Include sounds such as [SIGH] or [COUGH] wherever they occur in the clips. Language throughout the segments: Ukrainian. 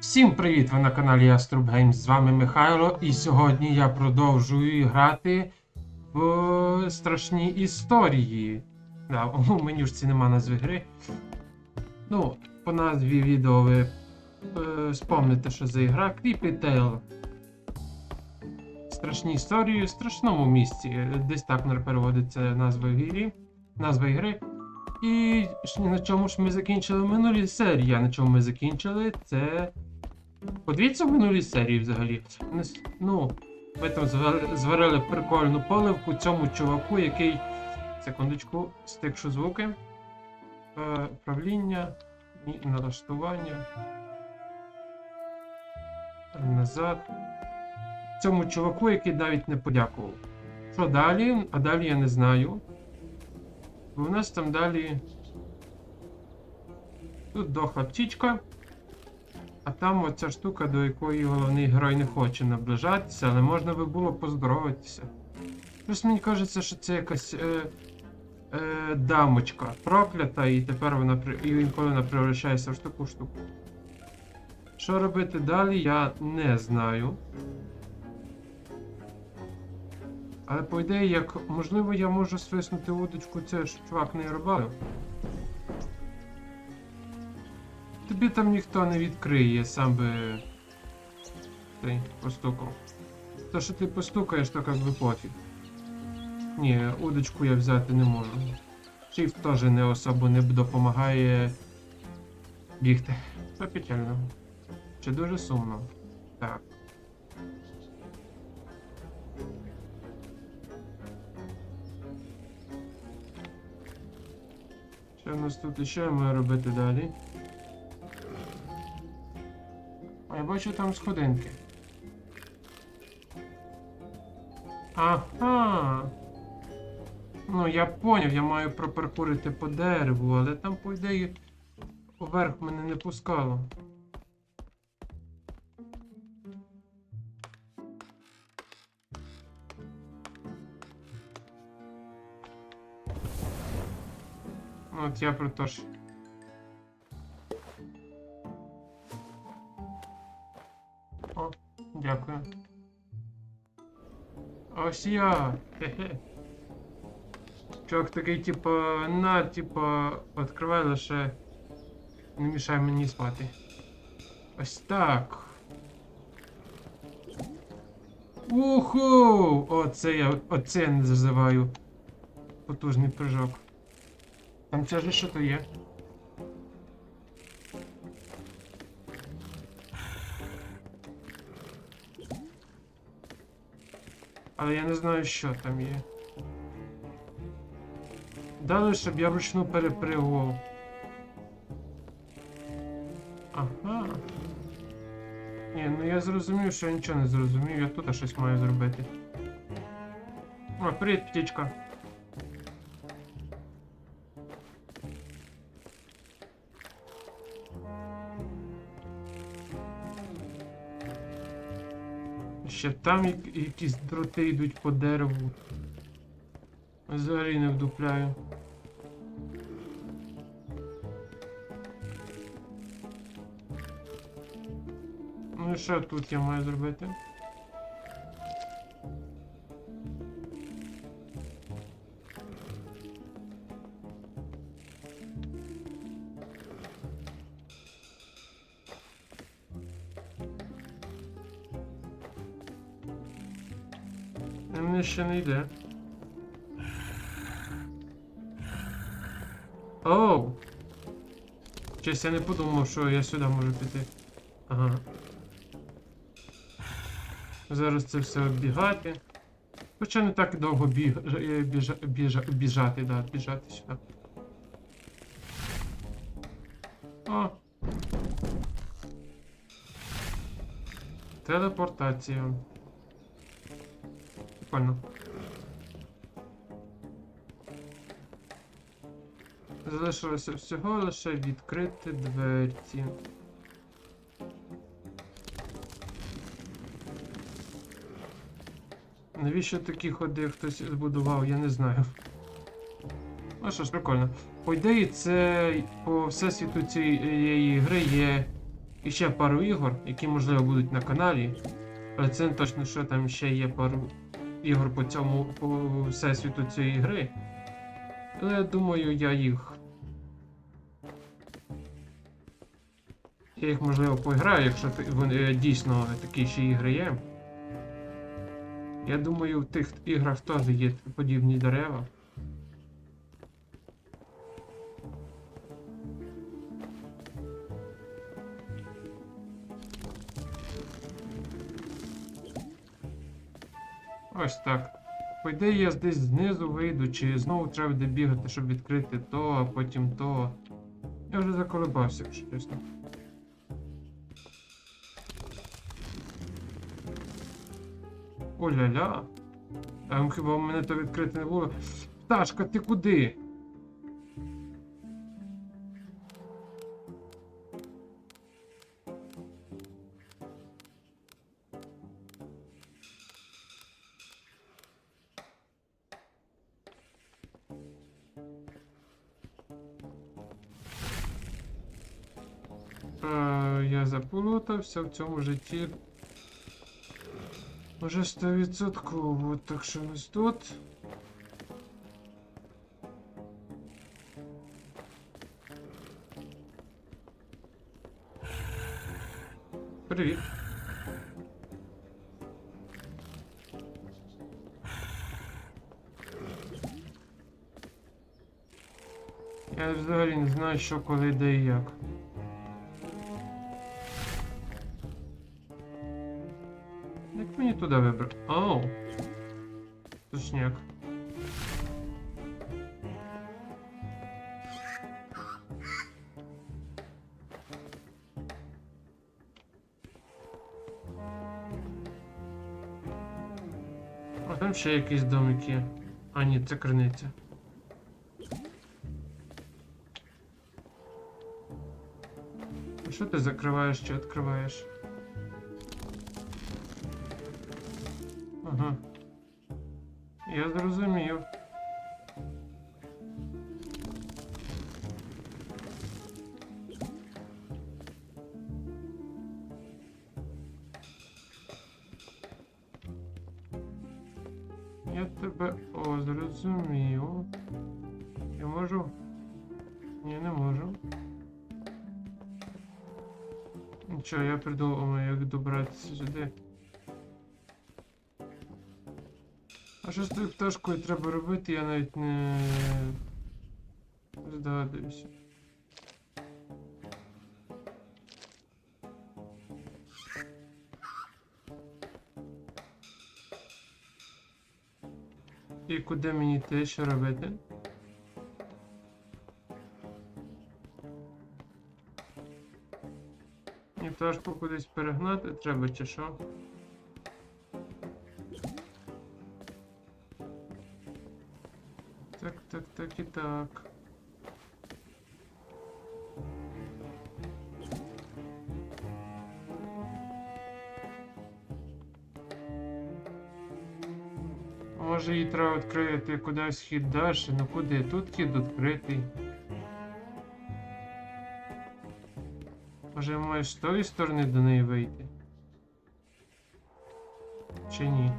Всім привіт! Ви на каналі Яструб Геймс. З вами Михайло, і сьогодні я продовжую грати в страшні історії. Да, [LAUGHS] у менюшці нема назви гри. Ну, по назві відео ви е, спомните, що за ігра Creepy Tale. Страшні історії в страшному місці. Десь так переводиться назва гри. Назва ігри. І на чому ж ми закінчили в минулій серії? На чому ми закінчили? Це. Подивіться в минулій серії взагалі. Ну, ми там зварили прикольну поливку цьому чуваку, який. Секундочку, стикшу звуки. Е, Управління, ні- налаштування. Назад. Цьому чуваку, який навіть не подякував. Що далі? А далі я не знаю. Бо у нас там далі. Тут дохла птічка. А там оця штука, до якої головний герой не хоче наближатися, але можна би було поздоровитися. Плюс мені кажеться, що це якась е, е, дамочка проклята, і тепер вона і інколи вона превращається в таку штуку. Що робити далі, я не знаю. Але по ідеї, як можливо, я можу свиснути удочку, це ж чувак не робив. Тобі там ніхто не відкриє, сам би ти постукав. То, що ти постукаєш, то як би пофіг. Ні, удочку я взяти не можу. Shift теж не особо не допомагає бігти. Це печально. Чи дуже сумно. Так. Що в нас тут іще я маю робити далі? Я бачу там сходинки. Ага. Ну, я поняв, я маю пропаркурити по дереву, але там, по ідеї, поверх мене не пускало. От я про то ж. Дякую. Ось я. Хе-хе. Чувак такий, типа, на, типа, відкривай лише. Не мішай мені спати. Ось так. Уху! Оце я, оце я називаю. Потужний прыжок. Там це ж що то є? Але я не знаю, що там є. Дали, щоб я вручну перепригував. Ага. Ні, ну я зрозумів, що я нічого не зрозумів, я тут щось маю зробити. О, привіт, птічка. Ще там як- якісь дроти йдуть по дереву. Взагалі не вдупляю. Ну і що тут я маю зробити? Е, ще не йде. Оу! Честь, я не подумав, що я сюди можу піти. Ага. Зараз це все оббігати. Хоча не так довго біг... е, біжа... Біжа... біжати, да, біжати сюди. О! Телепортація. Прикольно. Залишилося всього лише відкрити дверці. Навіщо такі ходи хтось збудував, я не знаю. Ну що ж, прикольно. По ідеї, це по всесвіту цієї гри є І ще пару ігор, які можливо будуть на каналі. Але це не точно, що там ще є пару ігор по цьому по всесвіту цієї гри. Але я думаю, я їх. Я їх можливо поіграю, якщо вони е, дійсно такі ще ігри є. Я думаю, в тих іграх теж є подібні дерева. Ось так. По ідеї я десь знизу вийду, чи знову треба буде бігати, щоб відкрити то, а потім то. Я вже заколебався, якщо чесно. Оля-ля. Там хіба в мене то відкрити не було. Пташка, ти куди? Заплутався в цьому житті. Уже 100%, так що ось тут. Привіт. Я взагалі не знаю, що коли, де і як. Як мені туди вибрати? Оу. Точняк. А там ще якийсь домик є. А ні, це криниця. А що ти закриваєш чи відкриваєш? Ага. Я зрозумів. Я тебе о, зрозумів. Я можу? Ні, не можу. Нічого, я придумав, як добратися сюди. Що з тою пташкою треба робити, я навіть не здогадуюся. І куди мені йти, що робити? І пташку кудись перегнати треба чи що? І так. Може її треба відкрити кудись хід далі, ну куди? Тут хід відкритий. Може маєш з тої сторони до неї вийти? Чи ні?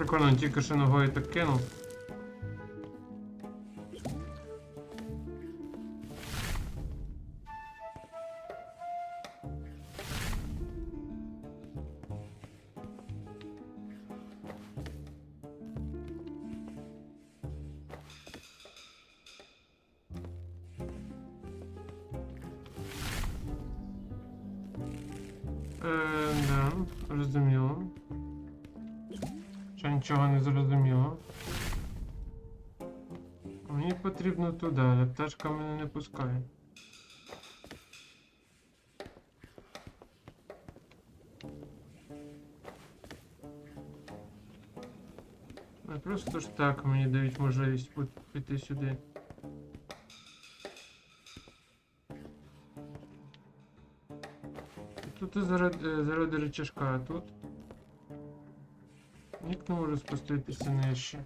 Прикольно, тільки що ногою так кинув. Е, да, зрозуміло. Нічого не зрозуміло. Мені потрібно туди, але пташка мене не пускає. Не просто ж так мені дають можливість піти сюди. Тут заради, заради рычажка, а тут. Ніяк не можу спуститися нижче.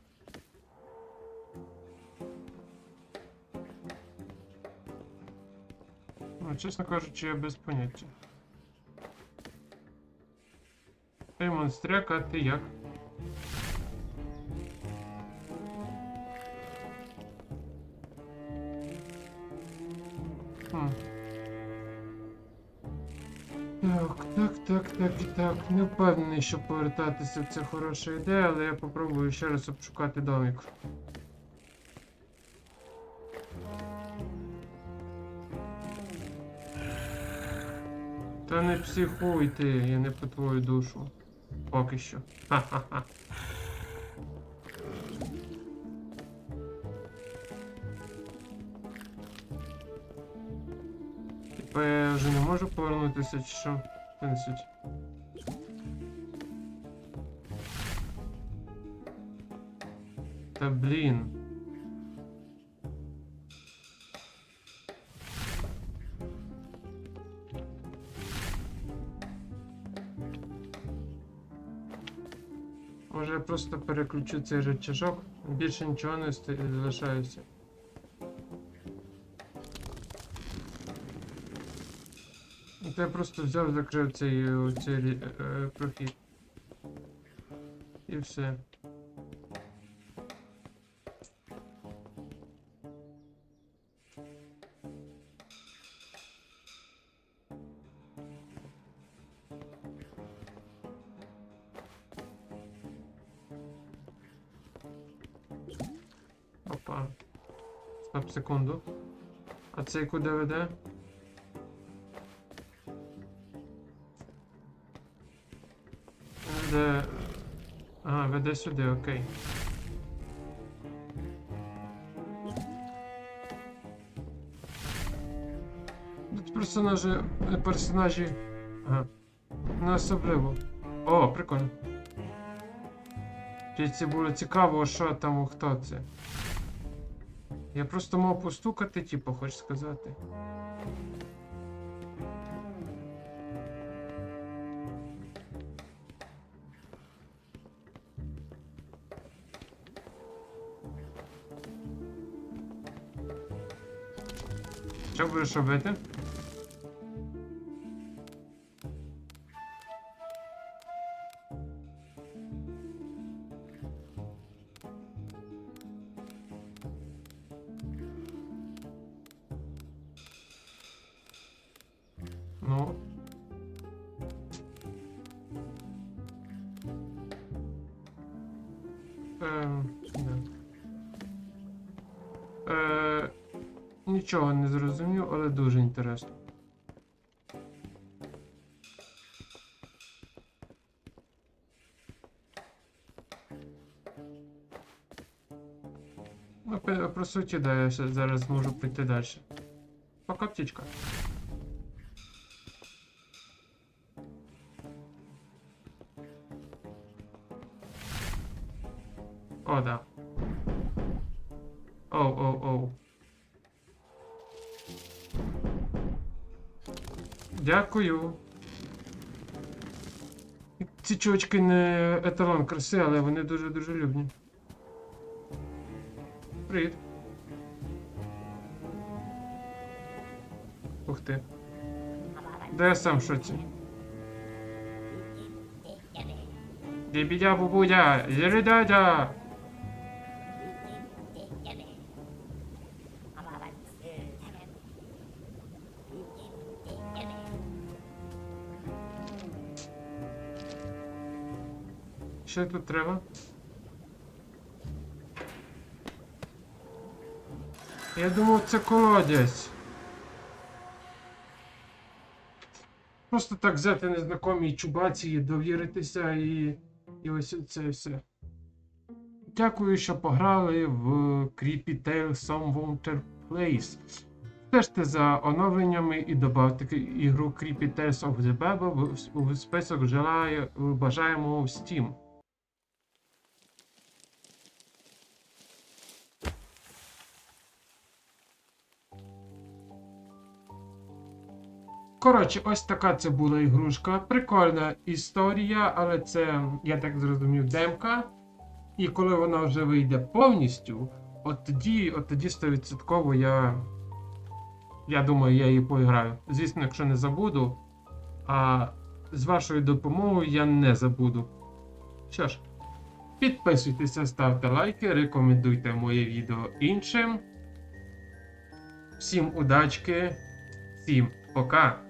Ну, чесно кажучи, я без поняття. Ей, монстряка, а як? Не впевнений, що повертатися це хороша ідея, але я попробую ще раз обшукати домик. Та не психуй ти, я не по твою душу. Поки що. Ха-ха-ха. Типа я вже не можу повернутися, чи що? Це не Та блін. Може я просто переключу цей рычажок, більше нічого не залишається. Ну, То я просто взяв, закрив цей, е, цей е, прохід. І все. Стоп секунду. А цей куди веде? Веде. А, веде сюди, окей. Тут персонажі. е, персонажі. Ага. Не особливо. О, прикольно. Це було цікаво, що там, хто це. Я просто мав постукати, типу, хочеш сказати. Що будеш робити? Е, нічого не зрозумів, але дуже інтересно. Ну, по суті, да, я зараз можу прийти далі. Пока птічка. О, да. Оу, оу, оу. Дякую. Ці чувачки не еталон краси, але вони дуже дружелюбні. Привіт. Ух ти. Да я сам в шоці. Дібідя бубудя, зіридадя. Що тут треба? Я думав, це колодязь. Просто так взяти незнакомій чубаці, довіритися і. І ось це все. Дякую, що пограли в Creepy Tale Some Winter Place. Стежте за оновленнями і добавте ігру Creepy Tales of the Babel у список бажаємо в Steam. Коротше, ось така це була ігрушка. Прикольна історія, але це, я так зрозумів, демка. І коли вона вже вийде повністю, от тоді, от тоді 100% я. Я думаю, я її поіграю. Звісно, якщо не забуду. А з вашою допомогою я не забуду. Що ж, підписуйтеся, ставте лайки, рекомендуйте моє відео іншим. Всім удачки, всім пока!